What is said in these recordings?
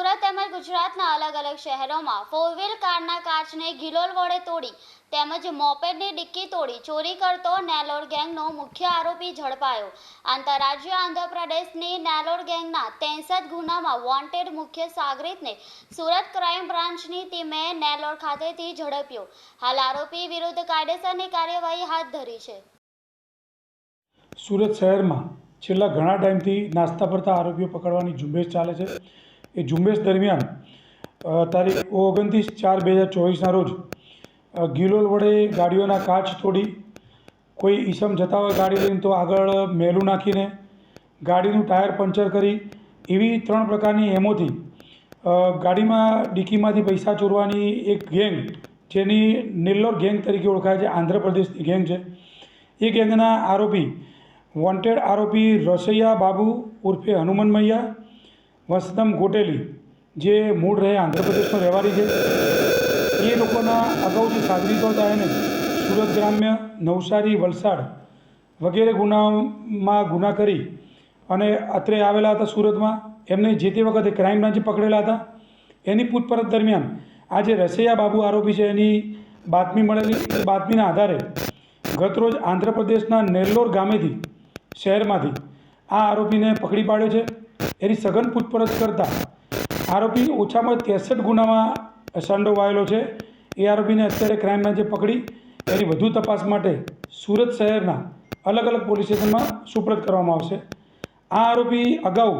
તેમજ ગુજરાતના અલગ અલગ શહેરોમાં ફોર વ્હીલ કારના કાચને ગિલોલ વડે તોડી તેમજ મોપેડની ડિક્કી તોડી ચોરી કરતો નેલોર ગેંગનો મુખ્ય આરોપી ઝડપાયો. આંતરરાજ્ય આંધ્રપ્રદેશની નેલોર ગેંગના ત્રેસઠ ગુનામાં વોન્ટેડ મુખ્ય સાગરીતને સુરત ક્રાઇમ બ્રાન્ચની ટીમે નેલોર ખાતેથી ઝડપ્યો. હાલ આરોપી વિરુદ્ધ કાયદેસરની કાર્યવાહી હાથ ધરી છે. સુરત શહેરમાં છેલ્લા ઘણા ટાઈમથી નાસ્તા ફરતા આરોપીઓ પકડવાની ઝુંબેશ ચાલે છે. એ ઝુંબેશ દરમિયાન તારીખ ઓગણત્રીસ ચાર બે હજાર ચોવીસના રોજ ગિલોલ વડે ગાડીઓના કાચ તોડી, કોઈ ઈસમ જતા હોય ગાડી લઈને તો આગળ મેલું નાખીને ગાડીનું ટાયર પંચર કરી, એવી ત્રણ પ્રકારની એમોથી ગાડીમાં ડિક્કીમાંથી પૈસા ચોરવાની એક ગેંગ, જેની નિલ્લોર ગેંગ તરીકે ઓળખાય છે આંધ્રપ્રદેશની ગેંગ છે. એ ગેંગના આરોપી, વોન્ટેડ આરોપી રસૈયા બાબુ ઉર્ફે હનુમન મૈયા વસતમ ગોટેલી જે મૂળ રહે આંધ્રપ્રદેશનો રહેવારી છે. એ લોકોના અગાઉ જે સાગરીતો હતા એને સુરત ગ્રામ્ય નવસારી વલસાડ વગેરે ગુનામાં ગુના કરી અને અત્રે આવેલા હતા સુરતમાં. એમને જે તે વખતે ક્રાઇમ બ્રાન્ચે પકડેલા હતા. એની પૂછપરછ દરમિયાન આ જે રસૈયા બાબુ આરોપી છે એની બાતમી મળેલી બાતમીના આધારે ગતરોજ આંધ્રપ્રદેશના નેલ્લોર ગામેથી શહેરમાંથી આ આરોપીને પકડી પાડ્યો છે. એની સઘન પૂછપરછ કરતાં આરોપી ઓછામાં ત્રેસઠ ગુનામાં સંડોવાયેલો છે. એ આરોપીને અત્યારે ક્રાઇમ બ્રાન્ચે પકડી. એની વધુ તપાસ માટે સુરત શહેરના અલગ અલગ પોલીસ સ્ટેશનમાં સુપ્રત કરવામાં આવશે. આ આરોપી અગાઉ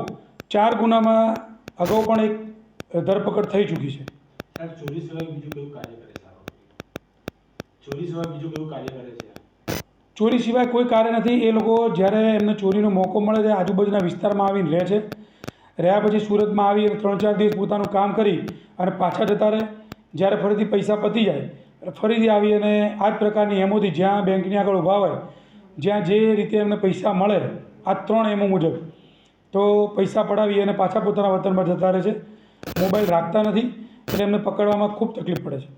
ચાર ગુનામાં અગાઉ પણ એક ધરપકડ થઈ ચૂકી છે. ચોરી સિવાય બીજું કયું કાર્ય કરે છે ચોરી સિવાય બીજું કયું કાર્ય કરે છે ચોરી સિવાય કોઈ કાર્ય નથી. એ લોકો જ્યારે એમને ચોરીનો મોકો મળે ત્યારે આજુબાજુના વિસ્તારમાં આવીને રહે છે. રહ્યા પછી સુરતમાં આવી અને ત્રણ ચાર દિવસ પોતાનું કામ કરી અને પાછા જતા રહે. જ્યારે ફરીથી પૈસા પતી જાય ફરીથી આવી અને આ જ પ્રકારની એમોથી જ્યાં બેંકની આગળ ઊભા હોય, જ્યાં જે રીતે એમને પૈસા મળે, આ ત્રણ એમો મુજબ. તો પૈસા પડાવી અને પાછા પોતાના વતનમાં જતા રહે છે. મોબાઈલ રાખતા નથી, એટલે એમને પકડવામાં ખૂબ તકલીફ પડે છે.